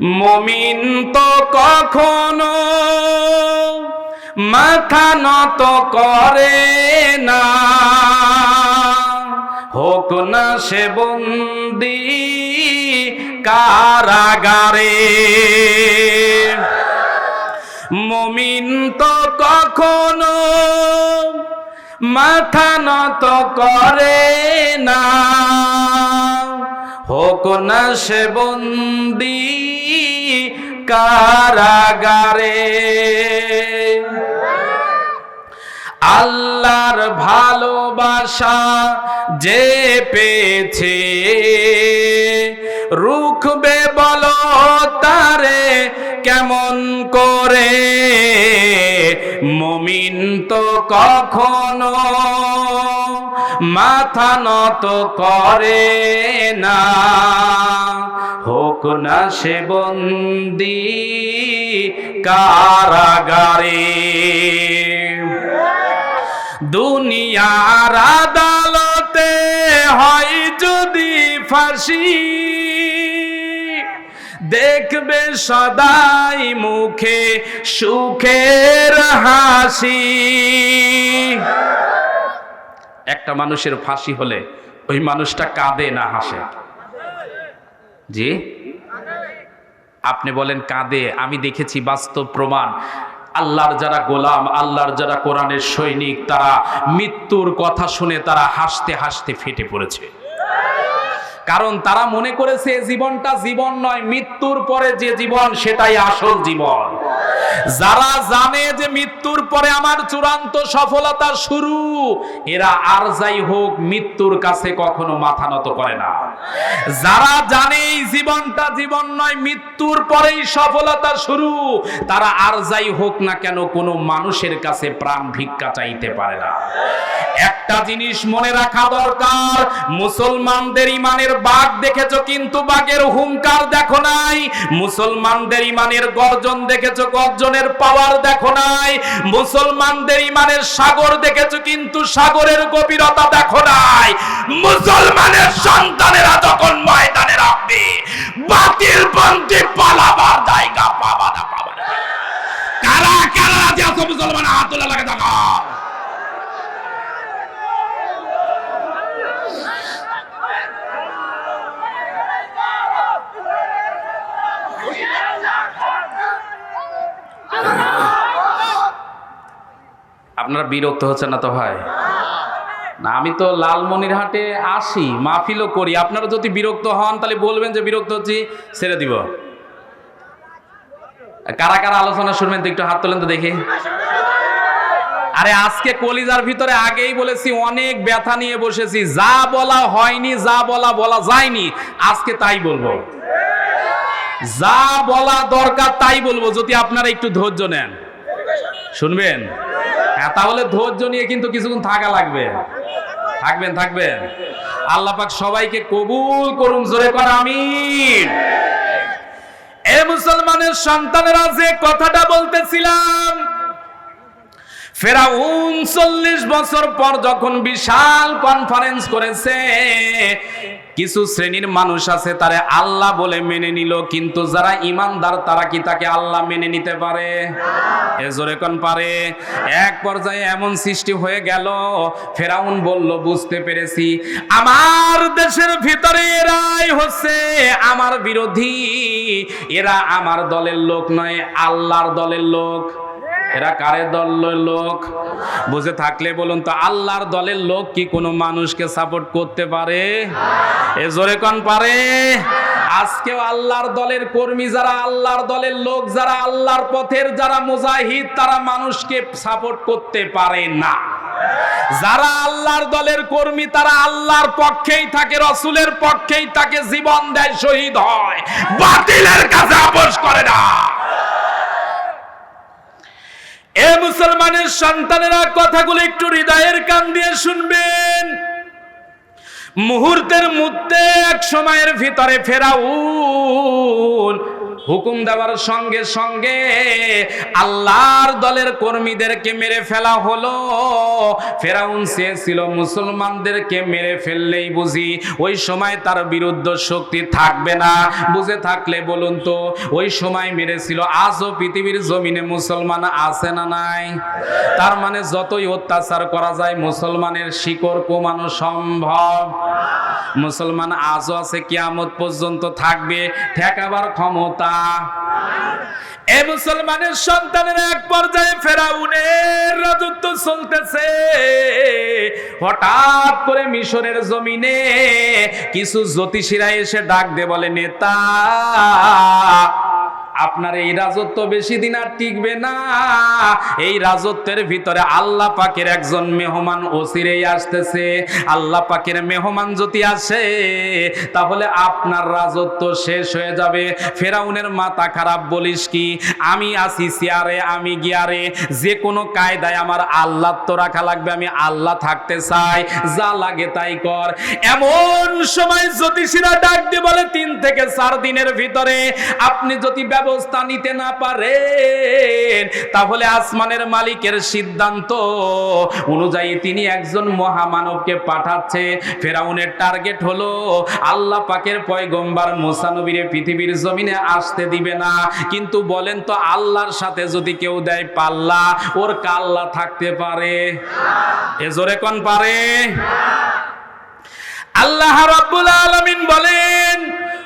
মমিন তো কখনো মাথা নত করে না। হোক না সে বন্দি কারাগারে। মমিন তো কখনো মাথা নত করে না। হোক না সে বন্দি কারাগারে। আল্লাহর ভালোবাসা যে পেয়েছে, রুখবে বলো তারে কেমন করে? মমিন তো কখনো মাথা নত করে না। হোক না সে বন্দি কারাগারে। দুনিয়ার আদালতে হয় যদি ফাঁসি। দেখবে সদাই মুখে সুখের হাসি। একটা মানুষের ফাঁসি হলে ওই মানুষটা কাঁদে না হাসে। জি? আপনি বলেন কাঁদে, আমি দেখেছি বাস্তব প্রমাণ। আল্লাহর যারা গোলাম, আল্লাহর যারা কোরআনের সৈনিক, তারা মৃত্যুর কথা শুনে তারা হাসতে হাসতে ফেটে পড়েছে। কারণ তারা মনে করেছে জীবনটা জীবন নয়, মৃত্যুর পরে যে জীবন সেটাই আসল জীবন। যারা জানে যে মৃত্যুর পরে আমার চূড়ান্ত সফলতা শুরু, এরা আর যাই হোক মৃত্যুর কাছে কখনো মাথা নত করে না। যারা জানে এই জীবনটা জীবন নয়, মৃত্যুর পরেই সফলতা শুরু, তারা আর যাই হোক না কেন কোনো মানুষের কাছে প্রাণ ভিক্ষা চাইতে পারে না। একটা জিনিস মনে রাখা দরকার, মুসলমানদের ইমানের বাঘ দেখেছ কিন্তু বাঘের হুঙ্কার দেখো নাই। মুসলমানদের ইমানের গর্জন দেখেছ, গর্জনের পাওয়ার দেখো নাই। মুসলমানদের ইমানের সাগর দেখেছ কিন্তু সাগরের গভীরতা দেখো নাই। মুসলমানের সন্তানেরা যখন ময়দানে রাখবে, বাতিল পন্থী পালাবার জায়গা পাবা না পাবা না। কারা কারা রাজি মুসলমান? হাত তোলা লাগে দেখো আপনারা বিরক্ত হচ্ছেন না তো ভাই? না, আমি তো লালমনিরহাটে আসি, মাহফিলও করি। আপনারা যদি বিরক্ত হন, তাহলে বলবেন যে বিরক্ত হচ্ছি, ছেড়ে দিব। কারা কারা আলোচনা শুনবেন, তো একটু হাত তোলেন তো দেখি। আরে, আজকে কলিজার ভিতরে আগেই বলেছি, অনেক ব্যথা নিয়ে বসেছি। যা বলা হয়নি, যা বলা বলা যায়নি, আজকে তাই বলব। যা বলা দরকার, তাই বলব, যদি আপনারা একটু ধৈর্য নেন। শুনবেন? তাহলে ধৈর্য নিয়ে কিন্তু কিছুক্ষণ থাকা লাগবে। থাকবেন থাকবেন। আল্লাহ পাক সবাইকে কবুল করুন, জোরে কর আমিন। এ মুসলমানের সন্তানেরা যে কথাটা বলতেছিলাম ফেরাউন চল্লিশ বছর পর যখন বিশাল কনফারেন্স করেছে, কিছু শ্রেণির মানুষ আছে, তারে আল্লাহ বলে মেনে নিল, কিন্তু যারা ইমানদার, তারা কি তাকে আল্লাহ মেনে নিতে পারে? এ জোরে কোন পারে? এক পর্যায়ে এমন সৃষ্টি হয়ে গেল, ফেরাউন বলল, বুঝতে পেরেছি, আমার দেশের ভিতরে এরাই হচ্ছে আমার বিরোধী। এরা আমার দলের লোক নয়, আল্লাহর দলের লোক। এরা কারে দলের লোক? বুঝে থাকলে বলুন তো, আল্লাহর দলের লোক কি কোনো মানুষকে সাপোর্ট করতে পারে? এ জোরে কোন পারে। আজকেও আল্লাহর দলের কর্মী যারা, আল্লাহর দলের লোক যারা, আল্লাহর পথের যারা মুজাহিদ, তারা মানুষকে সাপোর্ট করতে পারে না। যারা আল্লাহর দলের কর্মী, তারা আল্লাহর পক্ষেই থাকে, রসুলের পক্ষেই তাকে জীবন দেয়, শহীদ হয়। বাতিলের কাছে আপোষ করে না। এ মুসলমানের সন্তানেরা কথাগুলো একটু হৃদয়ের কান দিয়ে শুনবেন। মুহূর্তের মধ্যে এক সময়ের ভিতরে ফেরাউন হুকুম দেওয়ার সঙ্গে সঙ্গে আল্লাহর দলের কর্মীদেরকে মেরে ফেলা হলো। ফেরাউন চেয়েছিল মুসলমানদেরকে মেরে ফেললেই বুঝি। ওই সময় তার বিরুদ্ধ শক্তি থাকবে না। বুঝে থাকলে বলুন তো, ওই সময় মেরেছিল, আজও পৃথিবীর জমিনে মুসলমান আছে না নাই? তার মানে যতই অত্যাচার করা যায়, মুসলমানের শিকড় কমানো সম্ভব। মুসলমান আজও আছে, কিয়ামত পর্যন্ত থাকবে। ঠেকাবার ক্ষমতা এ মুসলমানের সন্তানের এক পর্যায়ে ফেরাউনের রাজত্ব চলতেছে। হঠাৎ করে মিশরের জমিনে কিছু জ্যোতিষীরা এসে ডাক দে বলে, নেতা আপনার এই রাজত্ব বেশি দিন আর টিকবে না। এই রাজত্বের ভিতরে আল্লাহ পাকের একজন মেহমান ওসিরেই আসতেছে। আল্লাহ পাকের মেহমান যদি আসে, তাহলে আপনার রাজত্ব শেষ হয়ে যাবে। ফেরাউনের মাথা খারাপ বলিস কি? আমি আসি চেয়ারে আমি গিয়ারে। যে কোনো কায়দায় আমার আল্লাহ তো রাখা লাগবে, আমি আল্লাহ থাকতে চাই। যা লাগে তাই কর। এমন সময় জ্যোতিষীরা ডাক দিয়ে বলে, তিন থেকে চার দিনের ভিতরে আপনি যদি ব্যবস্থা নিতে না পারেন, তাহলে আসমানের মালিকের সিদ্ধান্ত অনুযায়ী তিনি একজন মহামানবকে পাঠাচ্ছে। ফেরাউনের টার্গেট হলো, আল্লাহ পাকের পয়গম্বার মুসানবীরে পৃথিবীর জমিনে আসতে দিবে না। কিন্তু বলেন তো, আল্লাহর সাথে যদি কেউ দেয় পাল্লা, ওর কাল্লা থাকতে পারে? এ জোরে কোন পারে? আল্লাহ রাব্বুল আলামিন বলেন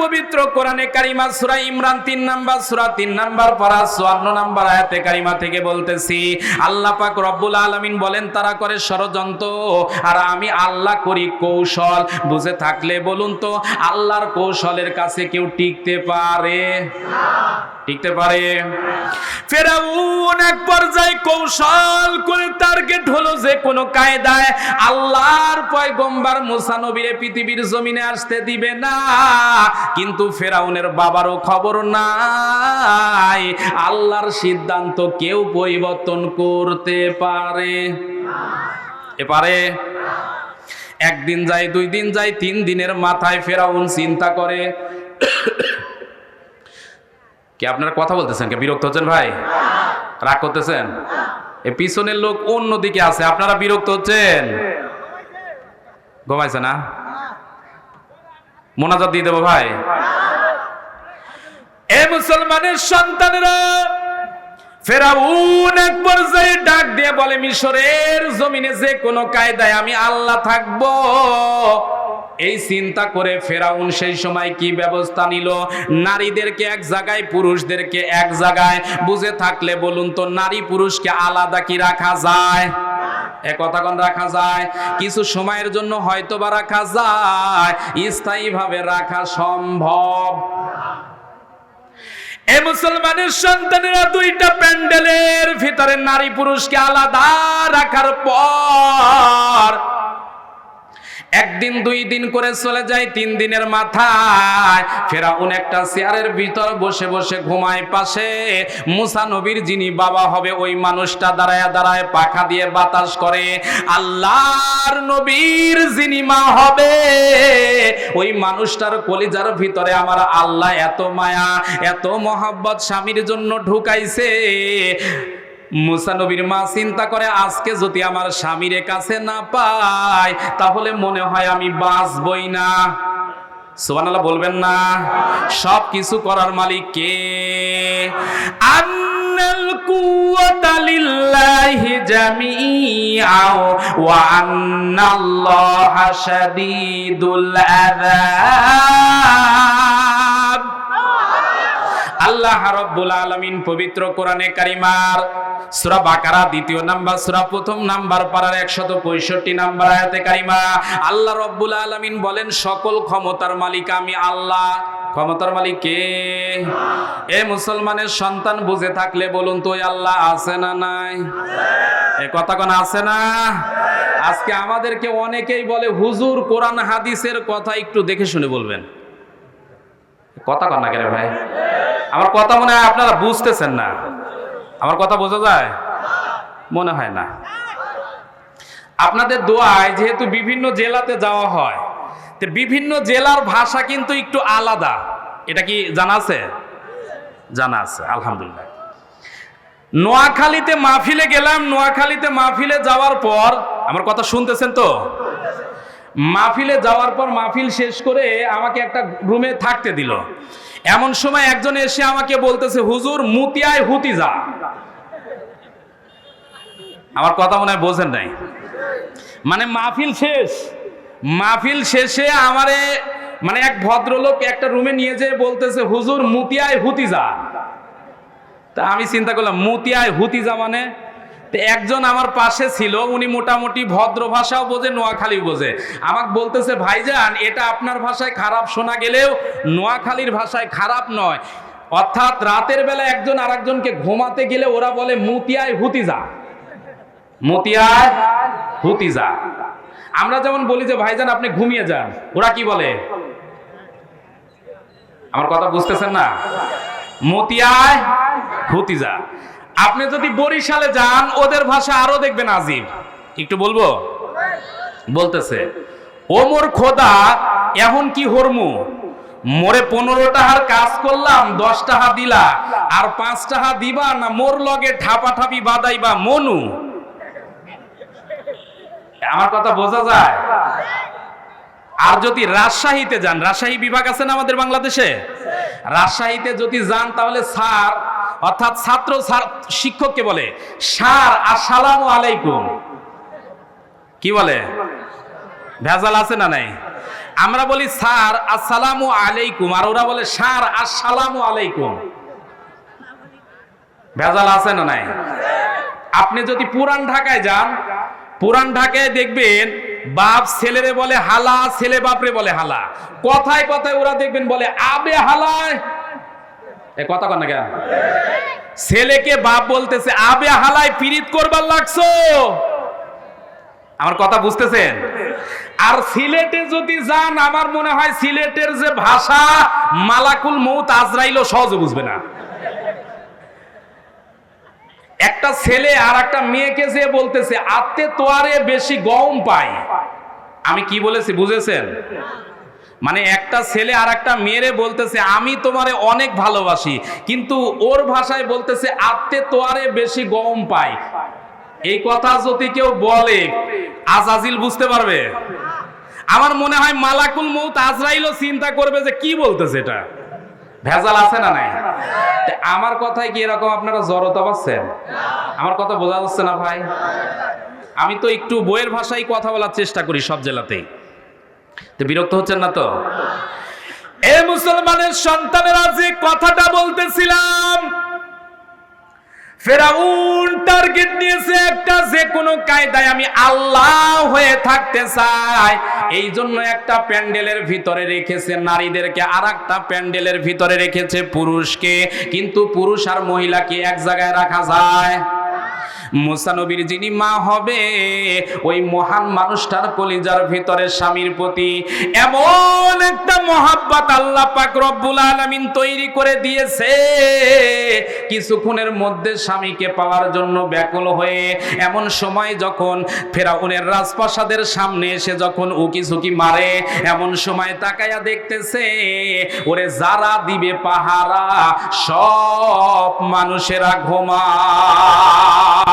পবিত্র কোরআনে কারিমা সূরা ইমরান 3 নাম্বার, সূরা 3 নাম্বার, পারা 54 নাম্বার আয়াতে কারিমা থেকে বলতেছি, আল্লাহ পাক রব্বুল আলামিন বলেন, তারা করে ষড়যন্ত্র। আর আমি আল্লাহ করি কৌশল। বুঝে থাকলে বলুন তো, আল্লাহর কৌশলের কাছে কেউ টিকতে পারে? টিকতে পারে। ফেরাউন এক পর্যায়ে কৌশল করে টার্গেট হলো যে কোনো কায়দায় আল্লাহর পয়গম্বর মুসা নবীরে পৃথিবীর জমিনে আসতে দিবে না। কিন্তু ফেরাউনের বাবারও খবর নাই। আল্লাহর সিদ্ধান্ত কেউ পরিবর্তন করতে পারে। এ পারে একদিন যায়, দুই দিন যায়, তিন দিনের মাথায় ফেরাউন চিন্তা করে। কি আপনারা কথা বলতেছেন? কে বিরক্ত হচ্ছেন ভাই? রাগ করতেছেন? এ পিছনের লোক অন্যদিকে আছে, আপনারা বিরক্ত হচ্ছেন? ঘুমাইছে না? মোনাজাত দিয়ে দেবো ভাই। এ মুসলমানের সন্তানেরা, ফেরাউন এক পর্যায়ে ডাক দিয়ে বলে, মিশরের জমিনে যে কোনো কায়দায় আমি আল্লাহ থাকব। এই চিন্তা করে ফেরাউন সেই সময় কি ব্যবস্থা নিল? নারীদেরকে এক জায়গায়, পুরুষদেরকে এক জায়গায়। বুঝে থাকলে বলুন তো, নারী পুরুষকে আলাদা কি রাখা যায়? এ কথা কোন রাখা যায়? কিছু সময়ের জন্য রাখা যায়। স্থায়ীভাবে রাখা সম্ভব। এ মুসলমানের সন্তানেরা দুইটা প্যান্ডেলের নারী পুরুষকে আলাদা রাখার পর একদিন, দুই দিন করে চলে যায়, তিন দিনের মাথায়। ফেরাউন একটা চেয়ারের ভিতর বসে বসে ঘুমায় পাশে। মুসা নবীর যিনি বাবা হবে, ওই মানুষটা দাঁড়ায় দাঁড়ায় পাখা দিয়ে বাতাস করে। আল্লাহর নবীর যিনি মা হবে, ওই মানুষটার কলিজার ভিতরে আমার আল্লাহ এত মায়া, এত মহাব্বত স্বামীর জন্য ঢুকাইছে। মুসা নবীর মা চিন্তা করে, আজকে যদি আমার স্বামীর কাছে না পাই তাহলে মনে হয় আমি বাঁচবই না। সুবহানাল্লাহ, বলবেন না। সব কিছু করার মালিক কে? আন্নাল কুওয়াতা লিল্লাহি জামিআও ওয়া আন্নাল্লাহা শাদীদুল আযাব আল্লাহ রাব্বুল আলামিন পবিত্র কোরআনে কারিমার সূরা বাকারা দ্বিতীয় নাম্বার, সূরা প্রথম নাম্বার পারার 165 নাম্বার আয়াতে কারিমা, আল্লাহ রাব্বুল আলামিন বলেন, সকল ক্ষমতার মালিক আমি আল্লাহ। ক্ষমতার মালিক কে? এ মুসলমানের সন্তান বুঝে থাকলে বলুন তো আল্লাহ আছে না নাই? এ কথা কোন আছে না? আজকে আমাদেরকে অনেকেই বলে, হুজুর কোরআন হাদিসের কথা একটু দেখে শুনে বলবেন। কথা কন না কেন ভাই? আমার কথা মনে হয় আপনারা বুঝতেছেন না। আমার কথা বোঝা যায়? মনে হয় না। আপনাদের দোয়ায় যেহেতু বিভিন্ন জেলাতে যাওয়া হয়, তো বিভিন্ন জেলার ভাষা কিন্তু একটু আলাদা। এটা কি জানা আছে? জানা আছে, আলহামদুলিল্লাহ। নোয়াখালীতে মাহফিলে গেলাম, নোয়াখালীতে মাহফিলে যাওয়ার পর, আমার কথা শুনতেছেন তো? মাহফিলে যাওয়ার পর মাহফিল শেষ করে আমাকে একটা রুমে থাকতে দিল। এমন সময় একজন এসে আমাকে বলতেছে, হুজুর, মুতিয়ায় হুতি যা। আমার কথা মনে হয় বোঝেন নাই। মানে মাহফিল শেষ। মাহফিল শেষে আমারে মানে এক ভদ্রলোক একটা রুমে নিয়ে যেয়ে বলতেছে, হুজুর, মুতিয়ায় হুতি যা। তা আমি চিন্তা করলাম, মুতিয়ায় হুতিজা মানে? তো একজন আমার পাশে ছিল, উনি মোটামুটি ভদ্র ভাষাও বোঝে নোয়াখালী বোঝে। আমাকে বলতেছে, ভাইজান, এটা আপনার ভাষায় খারাপ শোনা গেলেও নোয়াখালীর ভাষায় খারাপ নয়। অর্থাৎ রাতের বেলা একজন আরেকজনকে ঘুমাতে গেলে ওরা বলে মুতিয়ায় হুতিজা। মতিয়ায় হুতিজা। আমরা যেমন বলি যে, ভাইজান, আপনি ঘুমিয়ে যান। ওরা কি বলে? আমার কথা বুঝতেছেন না? মতিয়ায় হুতিজা। আপনি যদি বরিশালে যান, ওদের ভাষা আরও দেখবেন আজিব। একটু বলব? বলতেছে ও মোর খোদা, এখন কি হরমু? মোরে পনেরোটা হার কাজ করলাম দশ টাকা দিলা, আর পাঁচ টাকা দিবা না মোর লগে ঠাপা ঠাপি বাদাইবা মনু? আমার কথা বোঝা যায়? আর যদি রাজশাহীতে যান, রাজশাহী বিভাগ আছে না আমাদের বাংলাদেশে? রাজশাহীতে যদি যান, তাহলে স্যার অর্থাৎ ছাত্র শিক্ষককে বলে, স্যার, আসসালামু আলাইকুম। কি বলে? ভেজাল আছে না নাই? আমরা বলি, স্যার, আসসালামু আলাইকুম। আর ওরা বলে, স্যার, আসসালামু আলাইকুম। ভেজাল আছে না নাই? আপনি যদি পুরান ঢাকায় যান, পুরান ঢাকায় দেখবেন, বাপ ছেলেরে বলে, হালা, ছেলে বাপরে বলে, হালা। কথায় কথায় ওরা দেখবেন বলে, আবে হালায়। কথা কন না কেন? ছেলেকে বাপ বলতেছে, আবে হালায় পিরিত করবার লাগছো? আমার কথা বুঝতেছেন? আর সিলেটে যদি যান, আমার মনে হয় সিলেটের যে ভাষা, মালাকুল মৌত আজরাইলও সহজে বুঝবে না। একটা ছেলে আর একটা মেয়েকে যে বলতেছে, আত্মে তোয়ারে বেশি গম পাই আমি কি বলেছি, বুঝেছেন? মানে একটা ছেলে আর একটা মেয়েরে বলতেছে, আমি তোমারে অনেক ভালোবাসি, কিন্তু ওর ভাষায় বলতেছে, আত্মে তোয়ারে বেশি গম পাই। এই কথা যদি কেউ বলে, আজাজিল বুঝতে পারবে? আমার মনে হয় মালাকুল মৌত আজরাইলও চিন্তা করবে যে কি বলতেছে এটা। ভেজাল আছে না নাই? আমার কথায় কি এরকম আপনারা জড়তা পাচ্ছেন? আমার কথা বোঝা যাচ্ছে না ভাই? আমি তো একটু বইয়ের ভাষায় কথা বলার চেষ্টা করি সব জেলাতেই। তো বিরক্ত হচ্ছেন না তো? এ মুসলমানের সন্তানেরা যে কথাটা বলতেছিলাম, ফেরাউন টার্গেট নিয়েছে একটা যে কোনো কায়দায় আমি আল্লাহ হয়ে থাকতে চাই। এই জন্য একটা প্যান্ডেলের ভিতরে রেখেছে, নারীদেরকে আর একটা প্যান্ডেলের ভিতরে রেখেছে পুরুষকে। কিন্তু পুরুষ আর মহিলাকে এক জায়গায় রাখা যায়। মুসা নবীর যিনি মা হবে, ওই মহান মানুষটার কলিজার ভিতরে স্বামীর প্রতি এমন একটা মহাব্বত আল্লাহ পাক রব্বুল আলামিন তৈরি করে দিয়েছে। কিছুক্ষণের মধ্যে স্বামীকে পাওয়ার জন্য ব্যাকুল হয়ে এমন সময় যখন ফেরাউনের রাজপ্রাসাদের সামনে এসে যখন উকি ঝুঁকি মারে, এমন সময় তাকায়া দেখতেছে, ওরে যারা দিবে পাহারা, সব মানুষেরা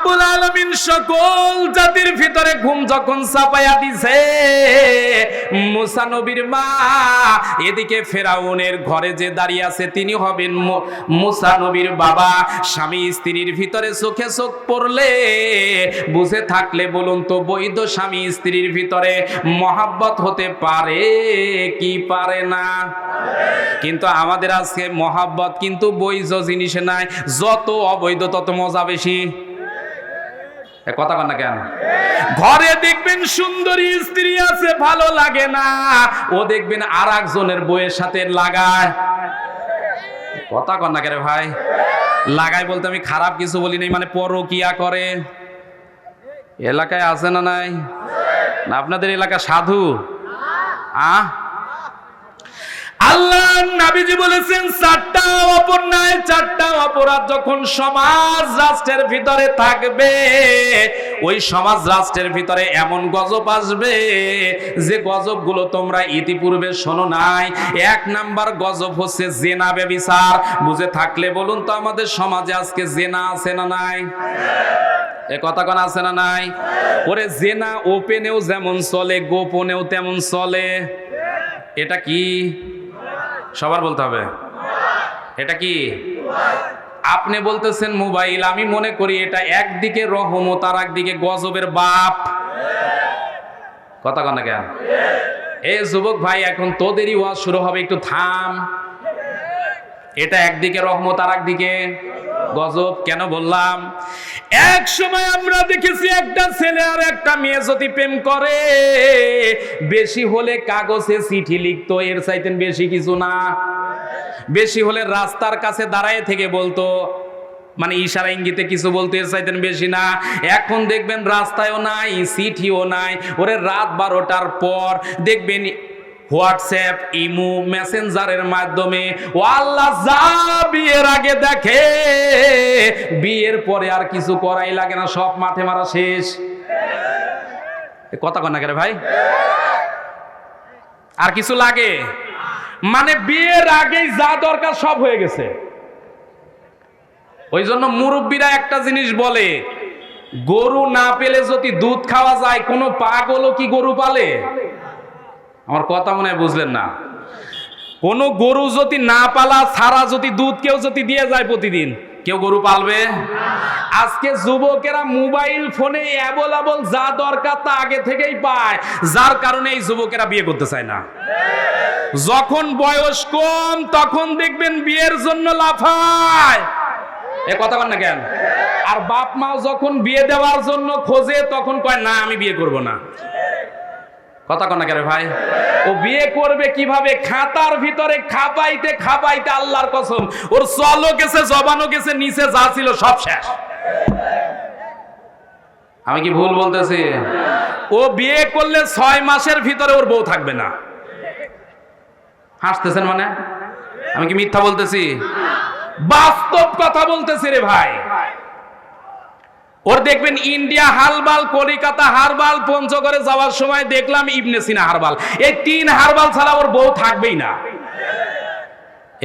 রাব্বুল আলামিন সকল জাতির ভিতরে ঘুম যখন চাপায়া দিছে, মুসা নবীর মা এদিকে ফেরাউনের ঘরে যে দাঁড়িয়ে আছে তিনি হবেন মুসা নবীর বাবা। স্বামী স্ত্রীর ভিতরে চোখে চোখ পড়লে, বুঝে থাকলে বলুন তো বৈধ স্বামী স্ত্রীর ভিতরে মহাব্বত হতে পারে কি পারে না? কিন্তু আমাদের আজকে মহাব্বত কিন্তু বৈধ জিনিসে নাই, যত অবৈধ তত মজা বেশি। কথা কন কেন? ঘরে দেখবেন সুন্দরী স্ত্রী আছে, ভালো লাগে না। ও দেখবেন আর একজনের বইয়ের সাথে লাগায়। কথা কন না কেন ভাই? লাগাই বলতে আমি খারাপ কিছু বলি নাই মানে পরকিয়া করে। এলাকায় আছে না নাই? না, আপনাদের এলাকা সাধু? আহ আল্লাহ নাবিজি বলেছেন, চারটা অপর্ণায় চারটা অপরাধ যখন সমাজ রাষ্ট্রের ভিতরে থাকবে, ওই সমাজ রাষ্ট্রের ভিতরে এমন গজব আসবে যে গজবগুলো তোমরা ইতিপূর্বে শোনো নাই। এক নাম্বার গজব হচ্ছে জেনা ব্যবিচার বুঝে থাকলে বলুন তো আমাদের সমাজে আজকে জেনা আছে না নাই? এ কথা কোন, আছে না নাই? ওরে জেনা ওপেনেও যেমন চলে, গোপনেও তেমন চলে। এটা কি? সবার বলতে হবে। এটা কি? আপনি বলতেছেন মোবাইল, আমি মনে করি এটা একদিকে রহমত আর একদিকে গজবের বাপ। কথা কন কেন? এ যুবক ভাই, এখন তোদেরই ওয়াজ শুরু হবে, একটু থাম। এটা একদিকে রহমত আর একদিকে গজব কেন বললাম? এক সময় আমরা দেখেছি একটা ছেলে আর একটা মেয়ে যদি প্রেম করে, বেশি হলে কাগজে চিঠি লিখতো, এর চাইতেন বেশি কিছু না। বেশি হলে রাস্তার কাছে দাঁড়ায় থেকে বলতো মানে ইশারা ইঙ্গিতে কিছু বলতে, এর চাইতেন বেশি না। এখন দেখবেন রাস্তায়ও নাই, চিঠিও নাই। ওরে রাত বারোটার পর দেখবেন হোয়াটসঅ্যাপ, ইমো, মেসেঞ্জারের মাধ্যমে ও আল্লাহ যা বিয়ের আগে দেখে, বিয়ের পরে আর কিছু করাই লাগে না, সব মাঠে মারা শেষ। কথা কন না কেন ভাই? আর কিছু লাগে? মানে বিয়ের আগেই যা দরকার সব হয়ে গেছে। ওই জন্য মুরব্বীরা একটা জিনিস বলে, গরু না পেলে যদি দুধ খাওয়া যায়, কোনো পাগলও কি গরু পালে? আমার কথা মনে হয় বুঝলেন না। কোনো গরু যদি না পালা ছাড়া যদি দুধ কেউ যদি দিয়ে যায় প্রতিদিন, কেউ গরু পালবে? আজকে যুবকেরা মোবাইল ফোনে অ্যাভেলেবল যা দরকার তা আগে থেকেই পায়, যার কারণে এই যুবকেরা বিয়ে করতে চায় না। যখন বয়স কম, তখন দেখবেন বিয়ের জন্য লাফায়। এ কথা বল না কেন? আর বাপ মাও যখন বিয়ে দেওয়ার জন্য খোঁজে, তখন কয়, না, আমি বিয়ে করব না। কথা কন ভাই? ও বিয়ে করবে কীভাবে? খাতার ভিতরে খাপাইতে খাপাইতে আল্লাহর কসম, ওর চলও গেছে, জবানও গেছে, নিচে যা ছিল সব শেষ। আমি কি ভুল বলতেছি? ও বিয়ে করলে ছয় মাসের ভিতরে ওর বউ থাকবে না। হাসতেছেন মানে? আমি কি মিথ্যা বলতেছি? বাস্তব কথা বলতেছি রে ভাই। ওর দেখবেন ইন্ডিয়া হারবাল, কলিকাতা হারবাল, পঞ্চগড়ে যাওয়ার সময় দেখলাম ইবনে সিনা হারবাল। এই তিন হারবাল ছাড়া ওর বউ থাকবেই না।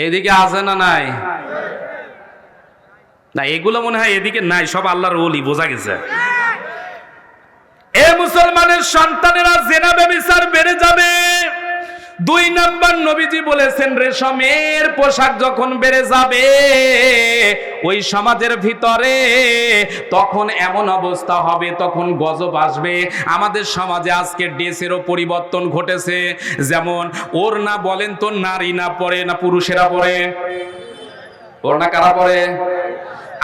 এদিকে আছে না নাই? না, এগুলো মনে হয় এদিকে নাই, সব আল্লাহর ওলি, বোঝা গেছে। এ মুসলমানের সন্তানেরা জেনা ব্যবিচার বেড়ে যাবে। দুই নাম্বার নবীজি বলেছেন, রেশমের পোশাক যখন বেড়ে যাবে, ওই সমাজের ভিতরে তখন এমন অবস্থা হবে, তখন গজব আসবে। আমাদের সমাজে আজকে ড্রেসেরও পরিবর্তন ঘটেছে। যেমন ওর না বলেন তো, নারী না পড়ে না পুরুষেরা পড়ে ওর না কারা পড়ে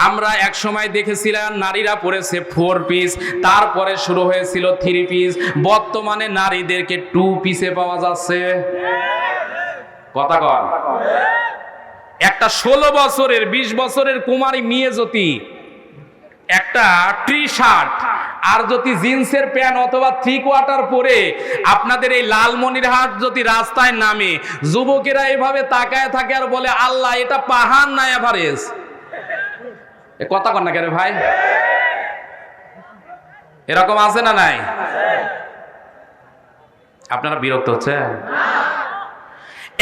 আমরা এক সময় দেখেছিলাম নারীরা পরেছে ফোর পিস তারপরে শুরু হয়েছিল থ্রি পিস বর্তমানে নারীদেরকে টু পিসে পাওয়া যাচ্ছে। কথা কর একটা ষোলো বছরের, বিশ বছরের কুমারী মেয়ে জ্যোতি একটা টি শার্ট আর যদি জিন্সের প্যান্ট অথবা থ্রি কোয়ার্টার পরে আপনাদের এই লালমনিরহাট যদি রাস্তায় নামে, যুবকেরা এভাবে তাকায় থাকে আর বলে, আল্লাহ, এটা পাহাড় না এভারেজ এ কথা কন না কেন ভাই? এরকম আছে না নাই? আপনারা বিরক্ত হচ্ছে?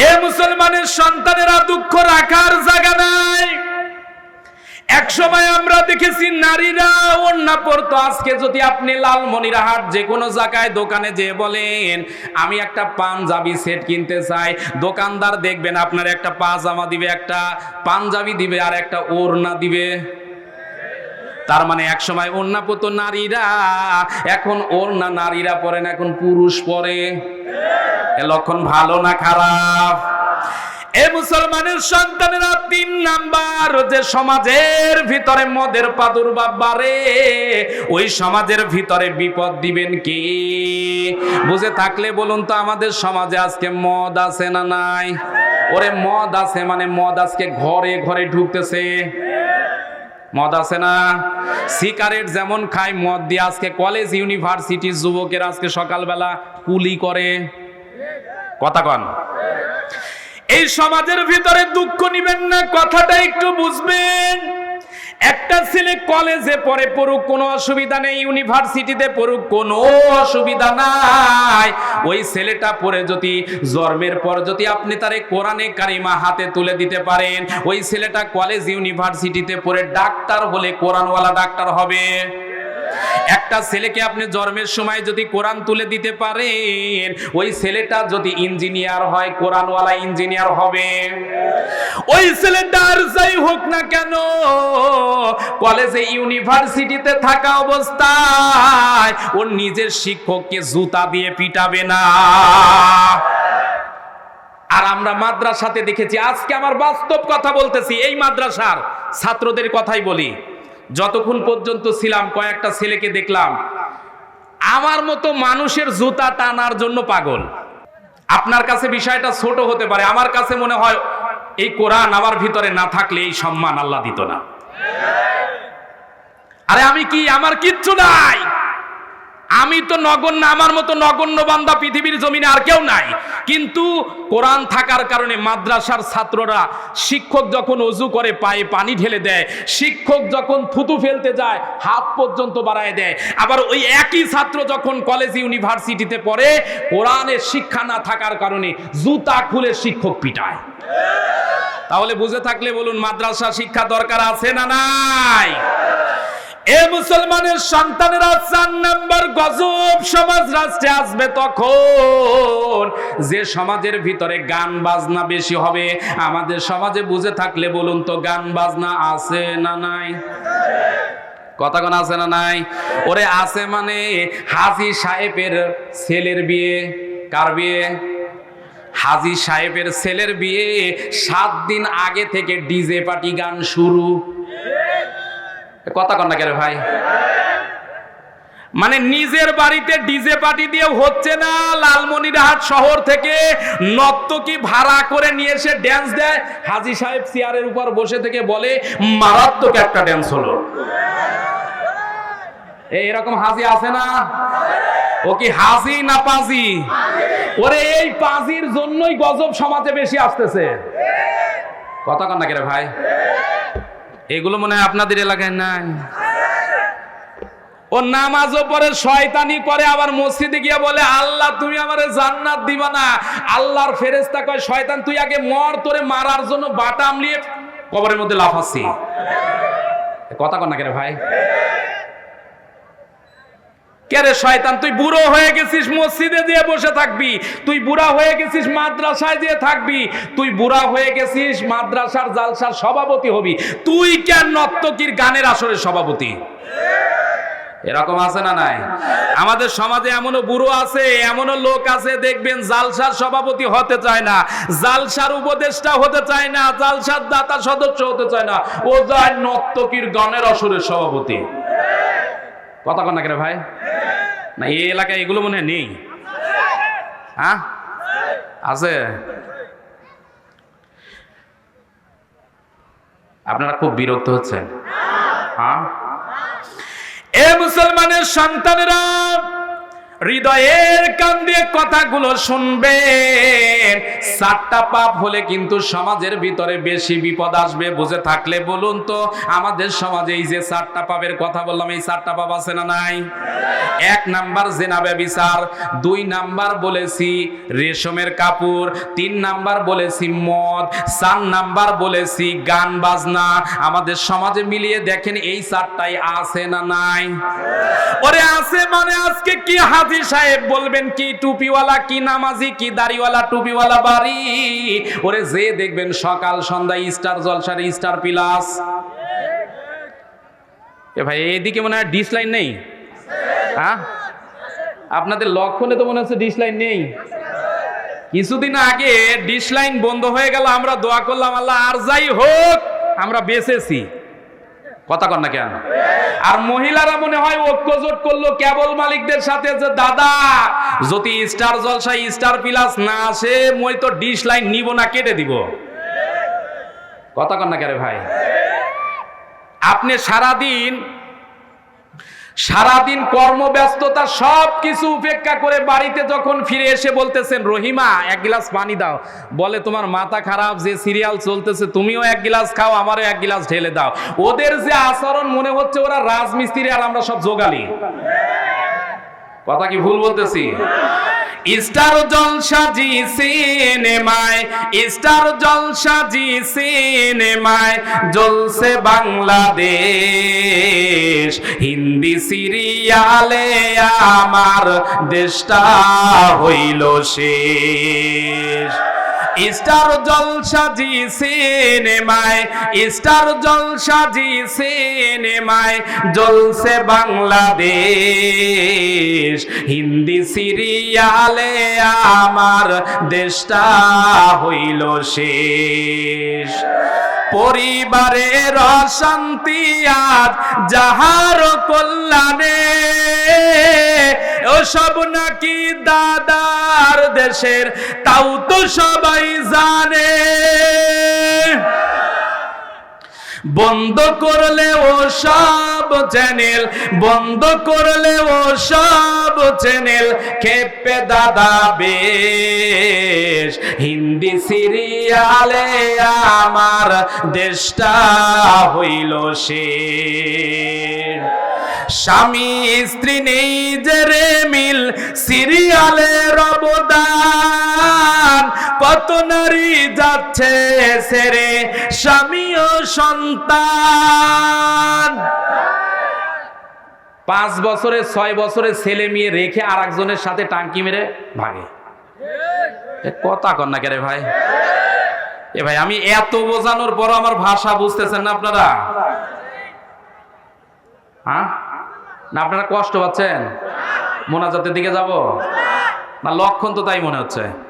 এ মুসলমানের সন্তানেরা দুঃখ রাখার জায়গা নাই। এক সময় আমরা দেখেছি নারীরা ওন্না পড়তো আজকে যদি আপনি লালমনিরহাট যে কোনো জায়গায় দোকানে যে বলেন, আমি একটা পাঞ্জাবি সেট কিনতে চাই। দোকানদার দেখবেন আপনার একটা পাজামা দিবে, একটা পাঞ্জাবি দিবে আর একটা ওড়না দিবে। তার মানে এক সময় ওড়না পতো নারীরা, এখন ওড়না নারীরা পরে না, এখন পুরুষ পরে। এ লক্ষণ ভালো না খারাপ? এ মুসলমানের সন্তানেরা তিন নাম্বার, যে সমাজের ভিতরে মদের প্রাদুর্ভাব বাড়ে ওই সমাজের ভিতরে বিপদ দিবেন কি? বুঝে থাকলে বলুন তো, আমাদের সমাজে আজকে মদ আছে না নাই? ওরে মদ আছে মানে মদ আজকে ঘরে ঘরে ঢুকতেছে। মদ আছে না? সিগারেট যেমন খায়, মদ দিয়ে আজকে কলেজ ইউনিভার্সিটির যুবকের আজকে সকালবেলা কুলি করে। কথা কন। এই সমাজের ভিতরে দুঃখ নিবেন না, কথাটা একটু বুঝবেন। একটা ছেলে কলেজে পড়ে পড়ুক, কোনো অসুবিধা নেই, ইউনিভার্সিটিতে পড়ুক, কোনো অসুবিধা নাই। ওই ছেলেটা পড়ে যদি, জন্মের পর যদি আপনি তারে কোরআনে কারিমা হাতে তুলে দিতে পারেন, ওই ছেলেটা কলেজ, ইউনিভার্সিটিতে পড়ে ডাক্তার হলে কোরআনওয়ালা ডাক্তার হবে। একটা ছেলেকে আপনি জন্মের সময় যদি কোরআন তুলে দিতে পারেন, ওই ছেলেটা যদি ইঞ্জিনিয়ার হয়, কোরআনওয়ালা ইঞ্জিনিয়ার হবে। ওই ছেলেটা আর যাই হোক না কেন, কলেজে, ইউনিভার্সিটিতে থাকা অবস্থায় ওর নিজের শিক্ষককে জুতা দিয়ে পিটাবে না। আর আমরা মাদ্রাসাতে দেখেছি, আজকে আমার বাস্তব কথা বলতেছি, এই মাদ্রাসার ছাত্রদের কথাই বলি। যতক্ষণ পর্যন্ত ছিলাম, কয়েকটা ছেলেকে দেখলাম। আমার মতো মানুষের জুতা টানার জন্য পাগল। আপনার কাছে বিষয়টা ছোট হতে পারে, আমার কাছে মনে হয় এই কোরআন আমার ভিতরে না থাকলে এই সম্মান আল্লাহ দিত না। আরে আমি কি, আমার কিচ্ছু নাই। আমি তো নগণ্য, আমার মতো নগণ্য বান্দা পৃথিবীর জমিনে আর কেউ নাই। কিন্তু কোরআন থাকার কারণে মাদ্রাসার ছাত্ররা শিক্ষক যখন অজু করে পায়ে পানি ঢেলে দেয়, শিক্ষক যখন থুতু ফেলতে যায়, হাত পর্যন্ত বাড়ায় দেয়। আবার ওই একই ছাত্র যখন কলেজ, ইউনিভার্সিটিতে পড়ে কোরআনের শিক্ষা না থাকার কারণে জুতা খুলে শিক্ষক পিটায়। তাহলে বুঝে থাকলে বলুন, মাদ্রাসা শিক্ষা দরকার আছে না নাই? এ মুসলমানের সন্তানেরা চার নাম্বার গজব সমাজ রাষ্ট্রে আসবে তখন। যে সমাজের ভিতরে গান বাজনা বেশি হবে, আমাদের সমাজে বুঝে থাকলে বলুন তো গান বাজনা আছে না নাই? কথা কোন আছে না নাই? ওরে আছে মানে হাজি সাহেবের ছেলের বিয়ে। কার বিয়ে? হাজি সাহেবের ছেলের বিয়ে সাত দিন আগে থেকে ডিজে পার্টি গান শুরু। কথা কন না কেন ভাই? মানে নিজের বাড়িতে ডিজে পার্টি দিয়ে হচ্ছে না, লালমনিরহাট শহর থেকে নর্তকী ভাড়া করে নিয়ে এসে ড্যান্স দেয়। হাজি সাহেব চেয়ারের উপর বসে থেকে বলে, মারাত্মক একটা ড্যান্স হলো। এরকম হাজি আছে না? ও কি হাজি না পাজি? ওরে এই পাজির জন্যই গজব সমাজে বেশি আসতেছে। কথা কন না কেন ভাই? এগুলো মনে হয় আপনাদের এলাকায় নাই। ও নামাজও পরে শয়তানি করে, আবার মসজিদে গিয়ে বলে, আল্লাহ, তুমি আমারে জান্নাত দিবা না। আল্লাহর ফেরেস্তা কয়, শয়তান, তুই আগে মর, তোরে মারার জন্য বাটা আমলিয়ে কবরের মধ্যে লাফাচ্ছি। কথা কন না কেন ভাই? কেরে শয়তান, তুই বুড়ো হয়ে গেছিস, মসজিদে দিয়ে বসে থাকবি। তুই বুড়া হয়ে গেছিস, মাদ্রাসায় দিয়ে থাকবি। তুই বুড়া হয়ে গেছিস, মাদ্রাসার জালসার সভাপতি হবি। তুই কেন নর্তকীর গানের আসরের সভাপতি? এরকম আছে না নাই? আমাদের সমাজে এমনও বুড়ো আছে, এমনও লোক আছে, দেখবেন জালসার সভাপতি হতে চায় না, জালসার উপদেষ্টা হতে চায় না, জালসার দাতা সদস্য হতে চায় না। ও যায় নর্তকীর গানের আসরের সভাপতি। কথা না কেন ভাই? না, এই এলাকায় এগুলো মনে হয় নেই। হ্যাঁ? আছে? আপনারা খুব বিরক্ত হচ্ছেন। হ্যাঁ? এ মুসলমানের সন্তানেরা হৃদয়ের কান দিয়ে কথাগুলো শুনবেন। সাতটা পাপ হলে কিন্তু সমাজের ভিতরে বেশি বিপদ আসবে, বুঝে থাকলে বলুন তো। আমাদের সমাজে এই যে চারটা পাপের কথা বললাম, এই চারটা পাপ আছে না নাই? এক নাম্বার জেনাবে বিচার দুই নাম্বার বলেছি রেশমের কাপড়, তিন নাম্বার বলেছি মদ, চার নাম্বার বলেছি গান বাজনা। আমাদের সমাজে মিলিয়ে দেখেন এই চারটাই আছে না নাই? ওরে আছে মানে আজকে কি হাজি সাহেব বলবেন, কি টুপিওয়ালা, কি নামাজি, কি দাড়িওয়ালা, টুপিওয়ালা বাড়ি? ওরে যে দেখবেন সকাল, সন্ধ্যা, স্টার জলসার স্টার প্লাস। এ ভাই, এদিকে মনে হয় ডিস লাইন নেই? হ্যাঁ? আপনাদের লক্ষণে তো মনে হচ্ছে ডিস লাইন নেই। কিছুদিন আগে ডিশ লাইন বন্ধ হয়ে গেল, আমরা দোয়া করলাম, আল্লাহ, আর যাই হোক, আমরা বেঁচেছি। কথা কর না কেন? আর মহিলারা মনে হয় ঐক্যজোট করল কেবল মালিকদের সাথে যে দাদা, যদি স্টার জলসা স্টার প্লাস না আসে, মই তো ডিশ লাইন নিব না, কেটে দিব। কথা কর না কেন ভাই? আপনি সারাদিন সারাদিন কর্মব্যস্ততা সব কিছু উপেক্ষা করে বাড়িতে যখন ফিরে এসে বলতেছেন, রহিমা, এক গ্লাস পানি দাও। বলে, তোমার মাথা খারাপ, যে সিরিয়াল চলতেছে, তুমিও এক গ্লাস খাও, আমারও এক গ্লাস ঢেলে দাও। ওদের যে আচরণ মনে হচ্ছে ওরা রাজমিস্ত্রি আর আমরা সব জোগালি। কথা কি ভুল বলতেছি? স্টার জলসা জি সিনেমায়, স্টার জলসা জি সিনেমায় জ্বলছে বাংলাদেশ। হিন্দি সিরিয়ালে আমার দেশটা হইল শেষ। স্টার জলসা জি সিনেমায়, স্টার জলসা জি সিনেমায় জ্বলছে বাংলাদেশ। হিন্দি সিরিয়ালে আমার দেশটা হইল শেষ। পরিবারের অশান্তি আজ যাহার কল্যাণে, ওসব নাকি দাদার দেশের, তাও তো সবাই জানে। বন্ধ করলে ও সব চ্যানেল, বন্ধ করলে ও সব চ্যানেল, খেপে দাদা বেশ। হিন্দি সিরিয়ালে আমার দেশটা হইল শেষ। স্বামী স্ত্রী নেই যে রে মিল সিরিয়ালের অবদান কত নারী যাচ্ছে সেরে স্বামী ও সন্তান পাঁচ বছরে, ছয় বছরে ছেলে মেয়ে রেখে আর একজনের সাথে টাঙ্কি মেরে ভাগে। কথা কর না কে ভাই। এ ভাই, আমি এত বোঝানোর পর আমার ভাষা বুঝতেছেন না আপনারা? হ্যাঁ? না, আপনারা কষ্ট পাচ্ছেন? মোনাজাতের দিকে যাব? না, লক্ষণ তো তাই মনে হচ্ছে।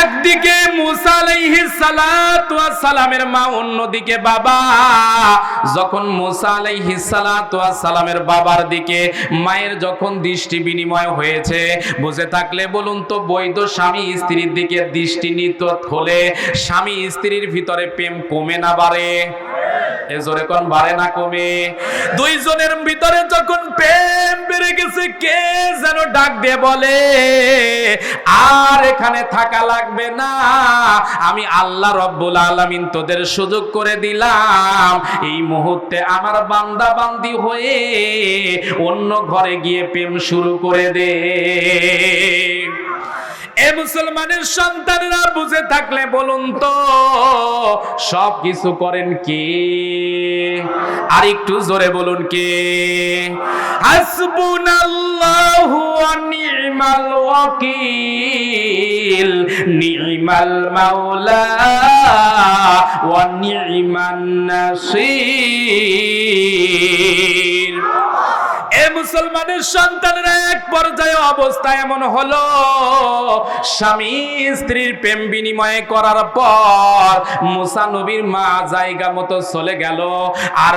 একদিকে সালামের মা, অন্যদিকে বাবা। যখন সালামের বাবার দিকে মায়ের যখন দৃষ্টি বিনিময় হয়েছে, বুঝে থাকলে বলুন তো, বৈধ স্বামী স্ত্রীর দিকে দৃষ্টি নিত হলে স্বামী স্ত্রীর ভিতরে প্রেম কমে না বাড়ে? এ কোন বাড়ে না কমে। দুইজনের ভিতরে যখন প্রেম বেড়ে গেছে, কে যেন ডাক দিয়ে বলে, আর এখানে থাকা লাগবে না। আমি আল্লাহ রব্বুল আলামিন তোদের সুযোগ করে দিলাম। এই মুহূর্তে আমার বান্দা বান্দি হয়ে অন্য ঘরে গিয়ে প্রেম শুরু করে দে। এ মুসলমানের সন্তানরা বুঝে থাকলে বলুন তো, সব কিছু করেন কে? আর একটু জোরে বলুন কে? হাসবুনাল্লাহু ওয়া নি'মাল ওয়াকিল মাওলা ওয়া নি'মান নাসির। মুসলমানের সন্তানেরা এক পর্যায়ে অবস্থা এমন হলো, স্বামী স্ত্রীর প্রেম বিনিময় করার পর মুসা নবীর মা জায়গা মতো চলে গেল। আর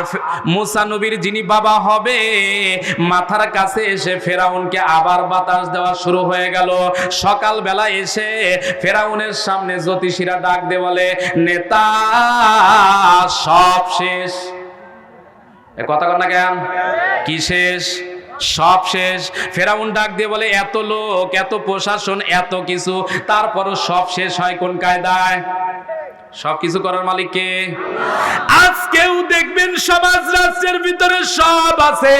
মুসা নবীর যিনি বাবা হবে, মাথার কাছে এসে ফেরাউনকে আবার বাতাস দেওয়া শুরু হয়ে গেল। সকালবেলা এসে ফেরাউনের সামনে জ্যোতিষীরা ডাক দে বলে, নেতা, সব শেষ। কথা কর না কেন? কি শেষ? সব শেষ। ফেরাউন ডাক দিয়ে বলে, এত লোক, এত প্রশাসন, এত কিছু। তারপরও সব শেষ হয় কোন কায়দায়? সব কিছু করার মালিক কে? আজকেও দেখবেন সমাজ রাষ্ট্রের ভিতরে সব আছে।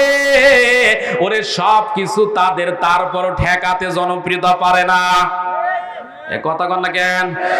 ওরে সব কিছু তাদের, তারপরও ঠেকাতে জনপ্রিয়তা পারে না। এ কথা কন না কেন?